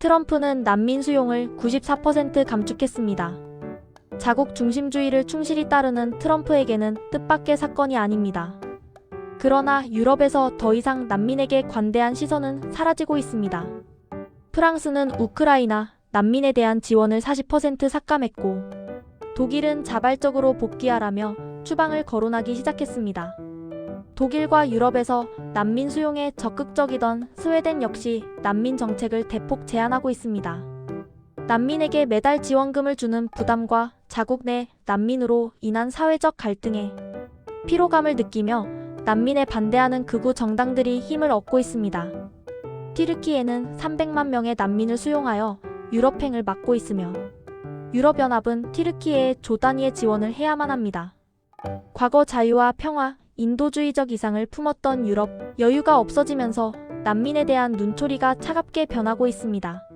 트럼프는 난민 수용을 94% 감축했습니다. 자국 중심주의를 충실히 따르는 트럼프에게는 뜻밖의 사건이 아닙니다. 그러나 유럽에서 더 이상 난민에게 관대한 시선은 사라지고 있습니다. 프랑스는 우크라이나 난민에 대한 지원을 40% 삭감했고 독일은 자발적으로 복귀하라며 추방을 거론하기 시작했습니다. 독일과 유럽에서 난민 수용에 적극적이던 스웨덴 역시 난민 정책을 대폭 제한하고 있습니다. 난민에게 매달 지원금을 주는 부담과 자국 내 난민으로 인한 사회적 갈등에 피로감을 느끼며 난민에 반대하는 극우 정당들이 힘을 얻고 있습니다. 튀르키예는 300만 명의 난민을 수용하여 유럽행을 막고 있으며 유럽연합은 튀르키예에 조 단위의 지원을 해야만 합니다. 과거 자유와 평화, 인도주의적 이상을 품었던 유럽, 여유가 없어지면서 난민에 대한 눈초리가 차갑게 변하고 있습니다.